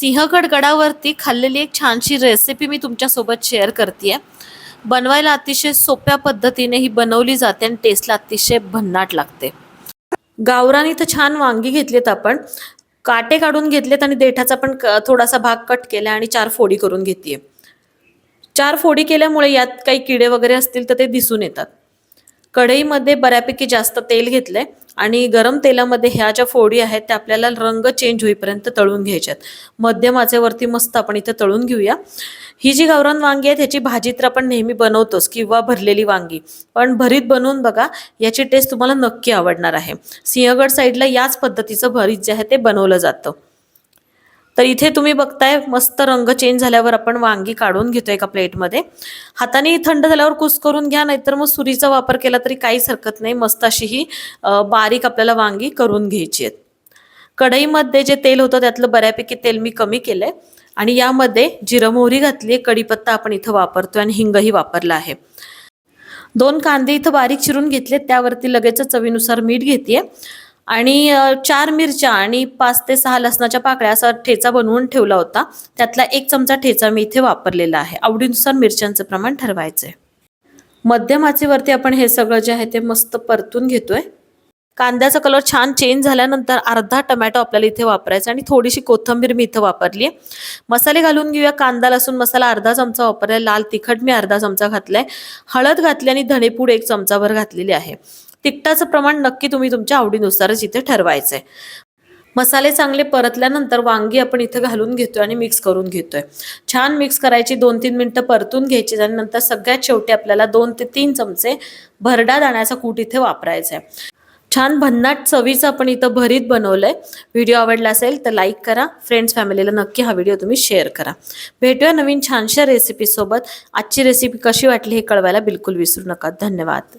सिंहगड गडावरती खाल्लेली एक छानशी रेसिपी मी तुमच्यासोबत शेअर करते बनवायला अतिशय सोप्या पद्धतीने ही बनवली जाते आणि टेस्टला अतिशय भन्नाट लागते. गावरानी तर छान वांगी घेतलीत आपण. काटे काढून घेतलेत आणि देठाचा पण क- थोडासा भाग कट केला आणि चार फोडी करून घेतलीये चार फोडी केल्यामुळे यात काही किडे वगैरे असतील तर ते दिसून येतात. कढईमध्ये बऱ्यापैकी जास्त तेल घेतलंय आणि गरम तेलामध्ये ह्या ज्या फोडी आहेत त्या आपल्याला रंग चेंज होईपर्यंत तळून घ्यायच्यात. मध्यम आचेवरती मस्त आपण इथं तळून घेऊया. ही जी गावरान वांगी आहे त्याची भाजी तर आपण नेहमी बनवतोच किंवा भरलेली वांगी. पण भरीत बनवून बघा याची टेस्ट तुम्हाला नक्की आवडणार आहे. सिंहगड साईडला याच पद्धतीचं भरीत जे आहे ते बनवलं जातं. तर इथे तुम्ही बघताय मस्त रंग चेंज झाल्यावर आपण वांगी काढून घेतो एका प्लेटमध्ये हाताने थंड झाल्यावर कुस करून घ्या नाहीतर मग सुरीचा वापर केला तरी काहीच हरकत नाही. मस्त अशी ही बारीक आपल्याला वांगी करून घ्यायची आहेत. कढईमध्ये जे तेल होतं त्यातलं बऱ्यापैकी तेल मी कमी केलंय. आणि यामध्ये जिरं मोहरी घातली कढीपत्ता आपण इथं वापरतोय आणि हिंगही वापरला आहे. दोन कांदे इथं बारीक चिरून घेतले त्यावरती लगेच चवीनुसार मीठ घेते आणि चार मिरच्या आणि पाच ते सहा लसणाच्या पाकळ्या असा ठेचा बनवून ठेवला होता. त्यातला एक चमचा ठेचा मी इथे वापरलेला आहे. आवडीनुसार मिरच्यांचं प्रमाण ठरवायचं आहे. मध्यम आचेवरती आपण हे सगळं जे आहे ते मस्त परतून घेतोय. कांद्याचा कलर छान चेंज झाल्यानंतर अर्धा टमॅटो आपल्याला इथे वापरायचा आणि थोडीशी कोथिंबीर मी इथं वापरली मसाले घालून घेऊया. कांदा लसूण मसाला अर्धा चमचा वापरला लाल तिखट मी अर्धा चमचा घातलाय. हळद घातली आणि धणेपूड एक चमचाभर घातलेली आहे. तिखटाचं प्रमाण नक्की तुम्ही तुमच्या आवडीनुसारच इथे ठरवायचं आहे मसाले चांगले परतल्यानंतर वांगी आपण इथं घालून घेतोय आणि मिक्स करून घेतोय. छान मिक्स करायची दोन तीन मिनटं परतून घ्यायची आणि नंतर सगळ्यात शेवटी आपल्याला दोन ते तीन चमचे भरडा दाण्याचा कूट इथे वापरायचा आहे. छान भन्नाट चवीचं आपण इथं भरीत बनवलंय. व्हिडिओ आवडला असेल तर लाईक करा. फ्रेंड्स फॅमिलीला नक्की हा व्हिडिओ तुम्ही शेअर करा. भेटूया नवीन छानशा रेसिपीसोबत आजची रेसिपी कशी वाटली हे कळवायला बिलकुल विसरू नका. धन्यवाद.